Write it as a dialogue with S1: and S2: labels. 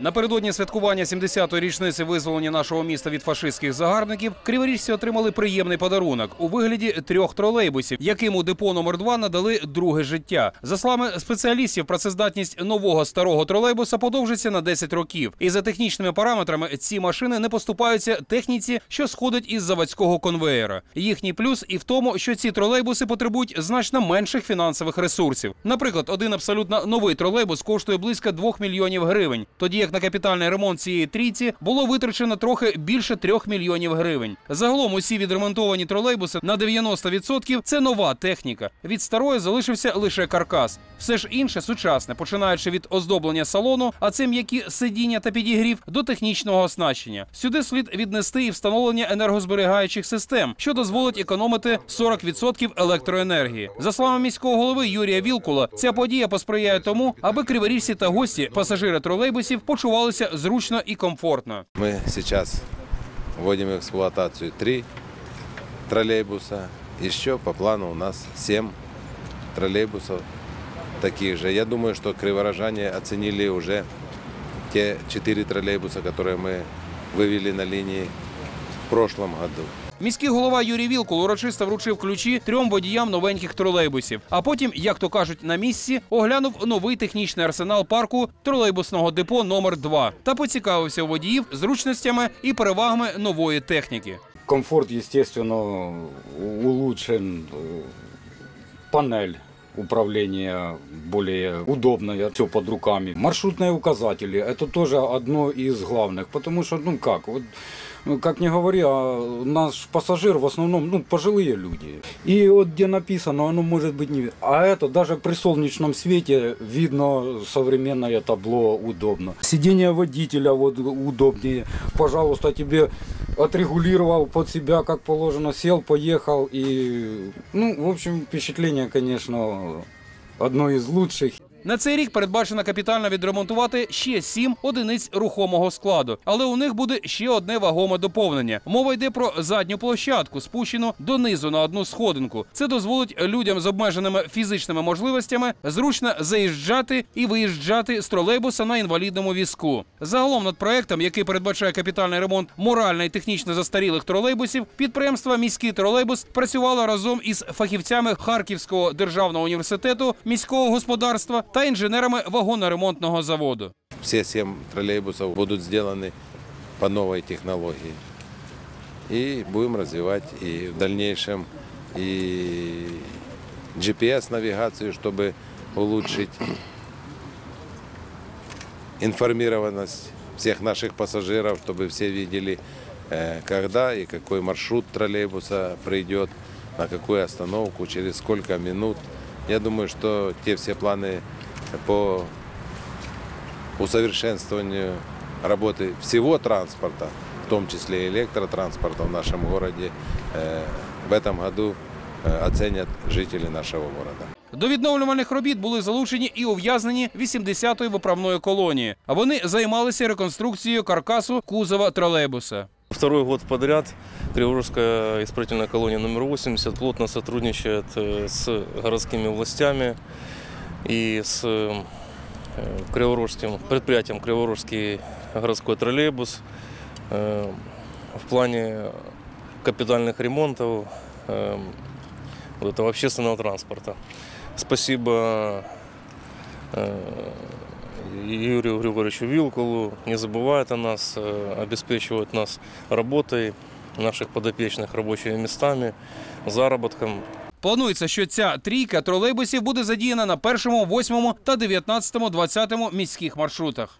S1: Напередодні святкування 70-ї річниці визволення нашого міста від фашистських загарбників криворіжці отримали приємний подарунок у вигляді трьох тролейбусів, яким у депо номер 2 надали друге життя. За словами спеціалістів, працездатність нового старого тролейбуса подовжиться на 10 років. І за технічними параметрами ці машини не поступаються техніці, що сходить із заводського конвеєра. Їхній плюс і в тому, що ці тролейбуси потребують значно менших фінансових ресурсів. Наприклад, один абсолютно новий тролейбус коштує близько 2 мільйонів гривень, тоді як на капітальний ремонт цієї трійці було витрачено трохи більше 3 мільйонів гривень. Загалом усі відремонтовані тролейбуси на 90% – це нова техніка. Від старої залишився лише каркас. Все ж інше сучасне, починаючи від оздоблення салону, а це м'які сидіння та підігрів до технічного оснащення. Сюди слід віднести і встановлення енергозберігаючих систем, що дозволить економити 40% електроенергії. За словами міського голови Юрія Вілкула, ця подія посприяє тому, аби криворіжці та гості, пасажири тролейбусів, почувалися зручно і комфортно.
S2: Мы сейчас вводим в эксплуатацию три троллейбуса. Еще по плану у нас семь троллейбусов таких же. Я думаю, что криворожане оценили уже те четыре троллейбуса, которые мы вывели на линии в прошлом году.
S1: Міський голова Юрій Вілкул урочисто вручив ключі трьом водіям новеньких тролейбусів. А потім, як то кажуть, на місці оглянув новий технічний арсенал парку тролейбусного депо номер 2 та поцікавився у водіїв зручностями і перевагами нової техніки.
S3: Комфорт, естественно, улучшен. э, Панель управления более удобная, все под руками. Маршрутные указатели, это тоже одно из главных, потому что, ну как, вот, ну, как не говори, а наш пассажир в основном, ну, пожилые люди. И вот где написано, оно может быть не... А это даже при солнечном свете видно современное табло удобно. Сиденье водителя вот удобнее. Пожалуйста, тебе отрегулировал под себя, как положено, сел, поехал. И, ну, в общем, впечатление, конечно, одно из лучших.
S1: На цей рік передбачено капітально відремонтувати ще сім одиниць рухомого складу, але у них буде ще одне вагоме доповнення. Мова йде про задню площадку, спущену донизу на одну сходинку. Це дозволить людям з обмеженими фізичними можливостями зручно заїжджати і виїжджати з тролейбуса на інвалідному візку. Загалом над проектом, який передбачає капітальний ремонт морально і технічно застарілих тролейбусів, підприємство міський тролейбус працювало разом із фахівцями Харківського державного університету міського господарства та інженерами вагоноремонтного заводу.
S2: Все семь троллейбусов будут сделаны по новой технологии. И будем развивать и в дальнейшем и GPS-навигацию, чтобы улучшить информированность всех наших пассажиров, чтобы все видели, э, когда и какой маршрут троллейбуса придет, на какую остановку, через сколько минут. Я думаю, что те все планы по усовершенствованию работы всего транспорта, в том числе и электротранспорта в нашем городе, э, в этом году э, оценят жители нашего города.
S1: До відновлювальних робіт були залучені і ув'язнені 80-ї виправної колонії. А вони займалися реконструкцією каркасу кузова тролейбуса.
S4: Второй год подряд Криворожская исправительная колония номер 80 плотно сотрудничает э, с городскими властями и с э, Криворожским предприятием Криворожский городской троллейбус э, в плане капитальных ремонтов э, вот этого общественного транспорта. Спасибо э, Юрию Григорьевичу Вилкулу не забывает о нас, э, обеспечивает нас работой, наших подопечных рабочими местами, заработком.
S1: Планується, що ця трійка тролейбусів буде задіяна на першому, восьмому та дев'ятнадцятому, двадцятому міських маршрутах.